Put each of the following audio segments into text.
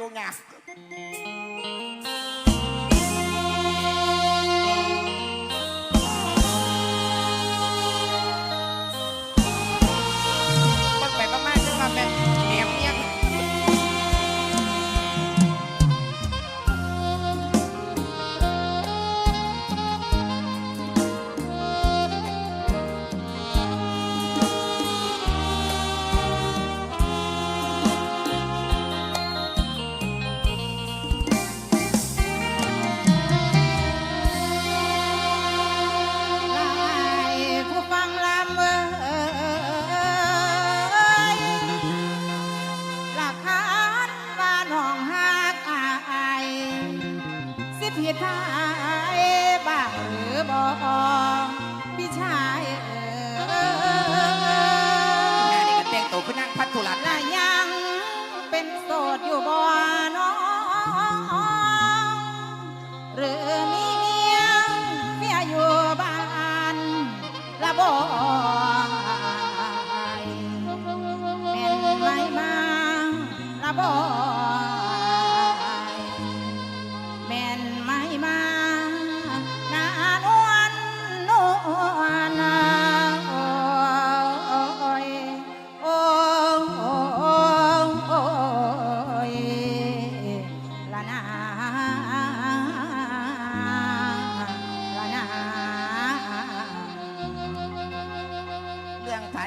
จูงหยา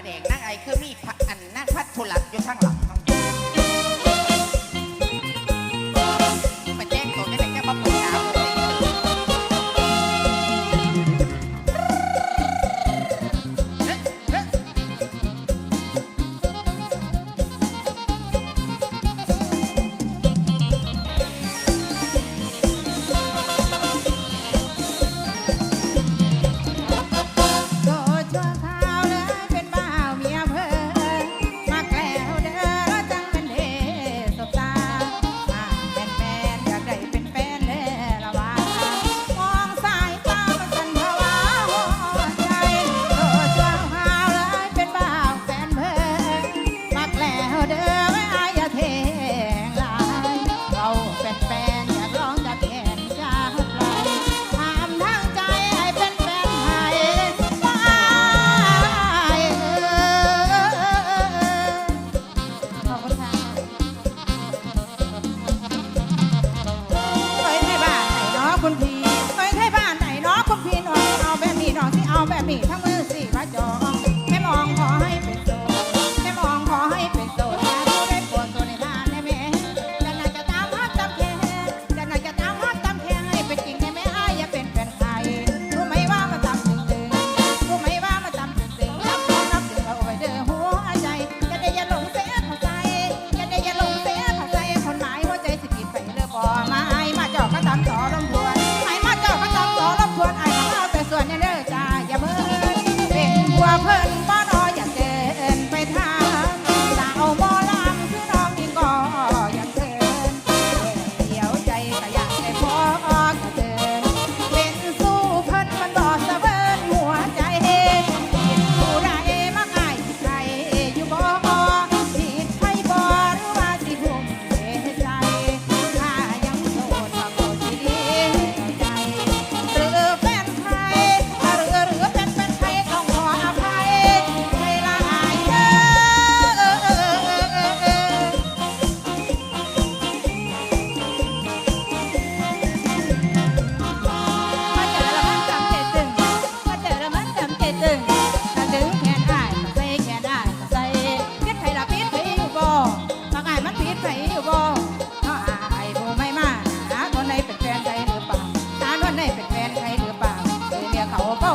แดงนั่งไอ้คือมีอันนั่งพัดทุลักอยู่ข้างหลัง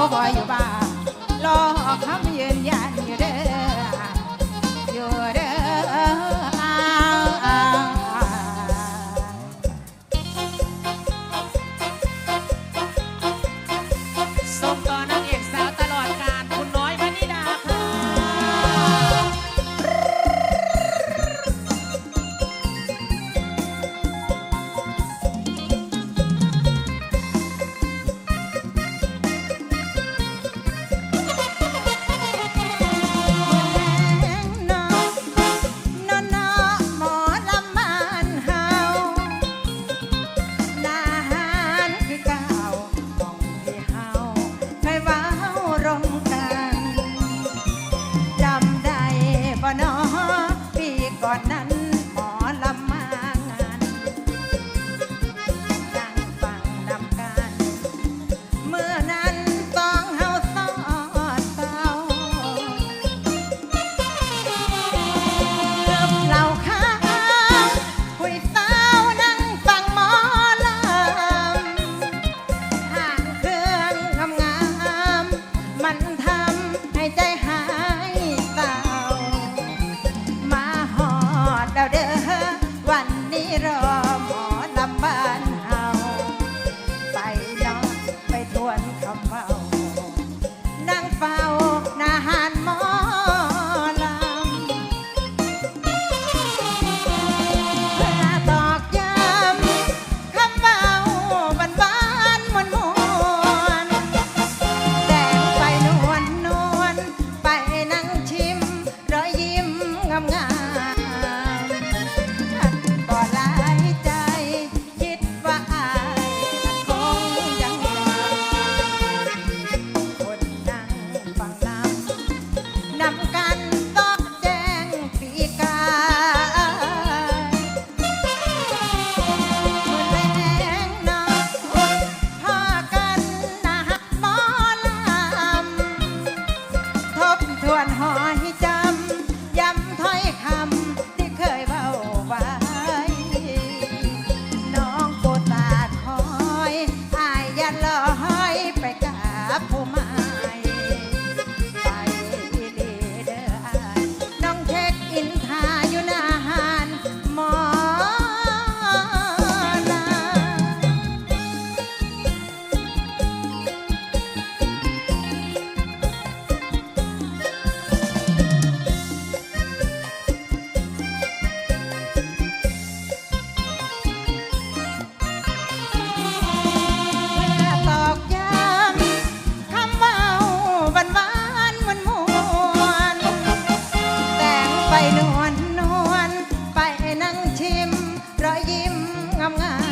不好意啊。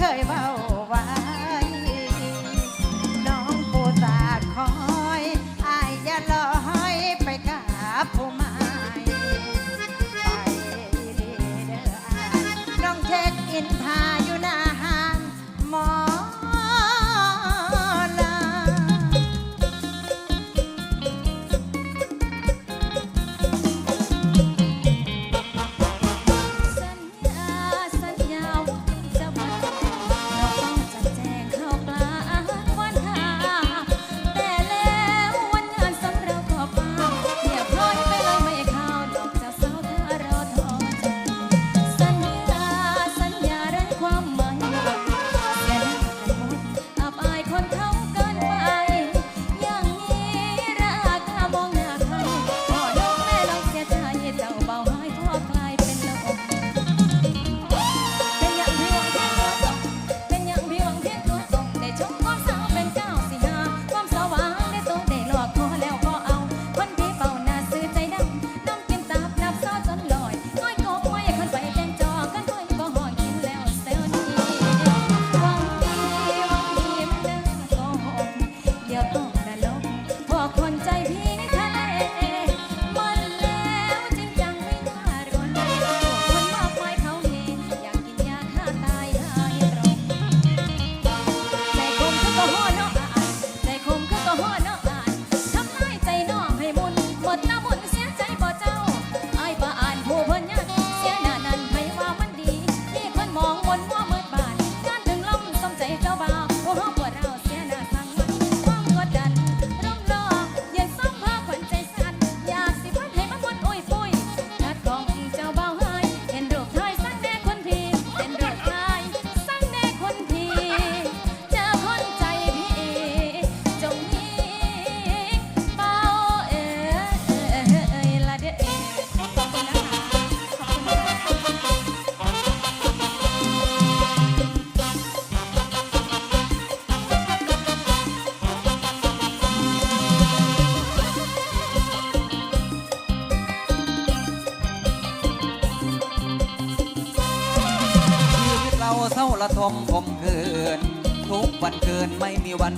kai bao oh.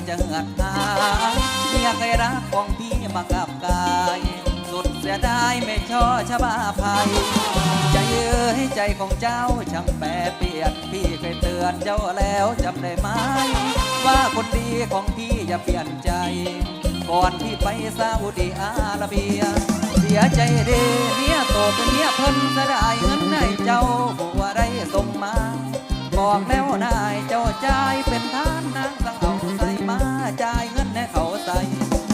เจือดหายอยากให้รักของพี่มากับกาย สุดเสียดายไม่ช่อชะบาภัยจะเอ้ยใจของเจ้าช่างแปรเปลี่ยนพี่เคยเตือนเจ้าแล้วจำได้ไหม ว่าคนดีของพี่อย่าเปลี่ยนใจ ก่อนที่ไปซาอุดิอาระเบีย เสียใจเดเนียโตเป็เนียพิ่นสะได้เงินในเจ้าบัวไรส่งมาบอกแล้วนายเจ้าใจเป็นท่านนางสังเอา มาจ่ายเงินให้เขาใส่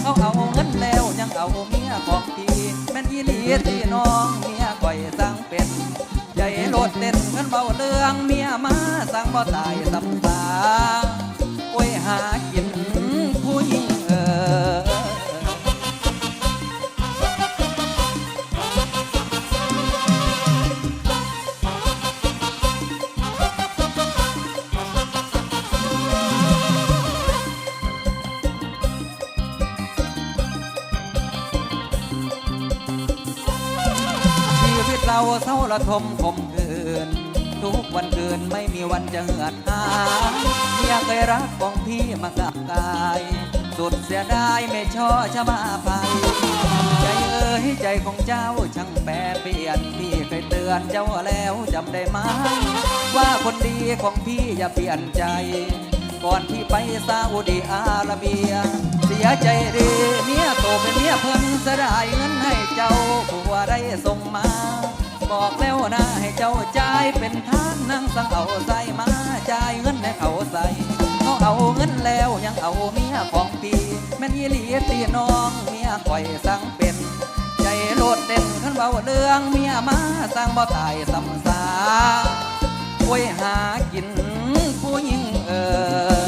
เขาเอาเงินแล้วยังเอาเมียของพี่แม่นอีหลีที่น้องเมียก่อยสั่งเป็นใหญ่โลดเต้นเงินเบาเรื่องเมียมาสั่งบ่ตายสับสาโอ้ยหากินผู้หญิงเออ ระทมขมคืน ทุกวันคืนไม่มีวันจะเหือดหายเมียเคยรักของพี่มากับกาย สุดเสียดายไม่ช่อชะมาภัยใจเอ้ยใจของเจ้าช่างแปรเปลี่ยนพี่เคยเตือนเจ้าแล้วจำได้ไหมว่าคนดีของพี่อย่าเปลี่ยนใจ ก่อนที่ไปซาอุดิอาระเบีย เสียใจดีเมียโตเป็นเมียเพิ่นจะได้เงินให้เจ้าผัวได้ส่งมา บอกแล้วนะให้เจ้าจ่ายเป็นทานนั่งสังเอาใส่มาจ่ายเงินให้เขาใส่เขาเอาเงินแล้วยังเอาเมียของพี่แม่นยีหลีตีน้องเมียข่อยสั่งเป็น ใจโลดเด่นขันเบาเรื่องเมียมาสร้างบ่ตายสำสาโอ้ยหากินผู้หญิงเออ